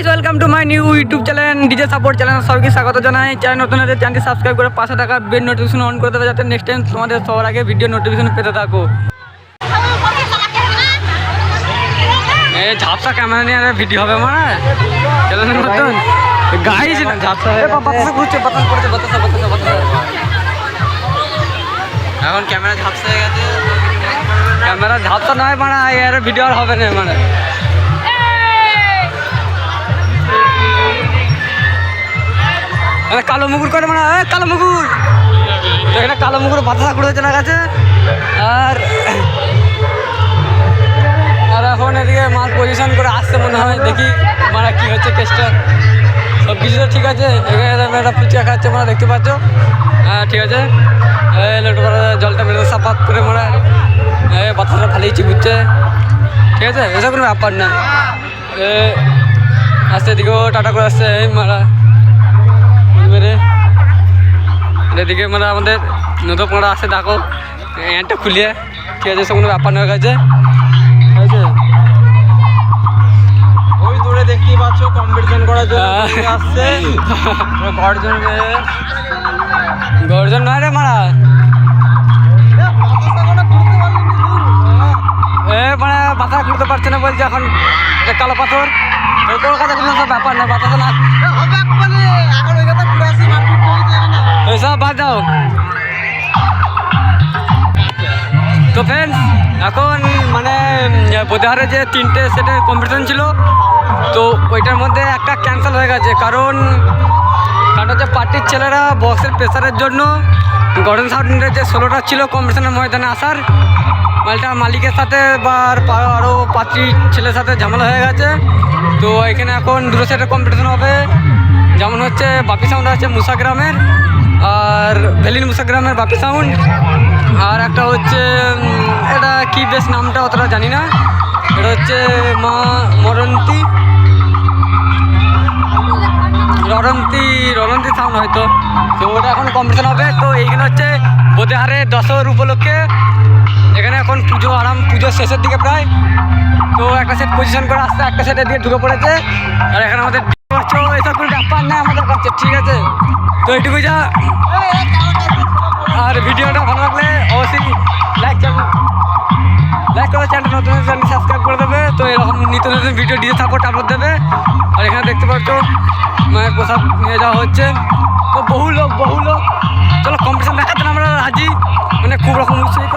Guys welcome to my new YouTube channel DJ support channel সবাইকে স্বাগত জানাই। Channel নতুন হলে চ্যানেলটি সাবস্ক্রাইব করে পাশে থাকা বেল নোটিফিকেশন অন করে দেবে যাতে নেক্সট টাইম তোমাদের সবার আগে ভিডিও নোটিফিকেশন পেতে থাকো। এই ঝাপসা ক্যামেরা নিয়ে ভিডিও হবে মানে চ্যানেলের মতন গাইস না ঝাপসা বাতাসে ঘুরছে বাতাস পড়ছে বাতাসা বাতাসা বাতাসা এখন ক্যামেরা ঝাপসা হয়ে গেছে। ক্যামেরা ঝাপসা নয় মানে এর ভিডিও আর হবে না মানে আরে কালো মুগুর করে মানে কালো মুগুর। এখানে কালো মুগুর বাতাসা ঘুরে চলে গেছে। আর আর এখন এদিকে মাল পজিশন করে আসছে মনে হয় দেখি মানে কি হচ্ছে কেসটা সব কিছু তো ঠিক আছে এখানে একটা ফুচকা খাচ্ছে মানে দেখতে পাচ্ছ। হ্যাঁ ঠিক আছে। জলটা মেরে সাপাত করে মানে এই বাতাসটা ভালোই চিবুচ্ছে। ঠিক আছে এসব কোনো ব্যাপার না। এ, আসছে এদিকেও টাটা করে আসছে এই মারা মেরে। এদিকে মানে আমাদের নতুন পড়া আছে দেখো। এনটা খুলিয়ে। ঠিক আছে সব কোনো ব্যাপার ঠিক আছে? ওই দূরে দেখতেই পাচ্ছ কম্পিটিশন করার জন্য আসছে। গর্জন নয় রে মারা। এ মানে পারছে না বলছে এখন। কালো পাথর। কলকাতা কোনো ব্যাপার না বাতাসে না। এসব বাদ দাও তো ফ্রেন্ডস এখন মানে বোধারে যে তিনটে সেটের কম্পিটিশন ছিল, তো ওইটার মধ্যে একটা ক্যান্সেল হয়ে গেছে। কারণ কারণ হচ্ছে পার্টির ছেলেরা বক্সের প্রেসারের জন্য গর্ডন সাউন্ডের যে ষোলোটা ছিল কম্পিটিশনের ময়দানে আসার, মালটা মালিকের সাথে বা আরও পাত্রী ছেলের সাথে ঝামেলা হয়ে গেছে। তো এখানে এখন দুটো সেটের কম্পিটিশন হবে। যেমন হচ্ছে বাপি সাউন্ড আছে মুসাগ্রামের আর ভ্যালিন মুসাগ্রামের বাপি সাউন্ড আর একটা হচ্ছে এটা কি বেশ নামটা অতটা জানি না। এটা হচ্ছে মা মরন্তি, ররন্তি ররন্তি সাউন্ড হয়তো। তো ওটা এখন কম্পিটিশন হবে, তো এইখানে হচ্ছে বোধেহারে দশর উপলক্ষে। এখানে এখন পুজো আরাম পুজোর শেষের দিকে প্রায়। তো একটা সেট পজিশন করে আসছে একটা সেটের দিকে ঢুকে পড়েছে। আর এখানে আমাদের পাচ্ছ, এসব কোনো ব্যাপার না আমাদের কাছে ঠিক আছে তো এইটুকু যা আর ভিডিওটা ভালো লাগলে অবশ্যই লাইক লাইক করে চ্যানেলটা নতুন চ্যানেল সাবস্ক্রাইব করে দেবে তো এরকম নিত্য নতুন ভিডিও দিয়ে সাপোর্ট আপলোড দেবে আর এখানে দেখতে পাচ্ছ মায়ের প্রসাদ নিয়ে যাওয়া হচ্ছে তো বহু লোক বহু লোক চলো কম্পিটিশন দেখাতে আমরা রাজি। মানে খুব রকম উৎসাহিত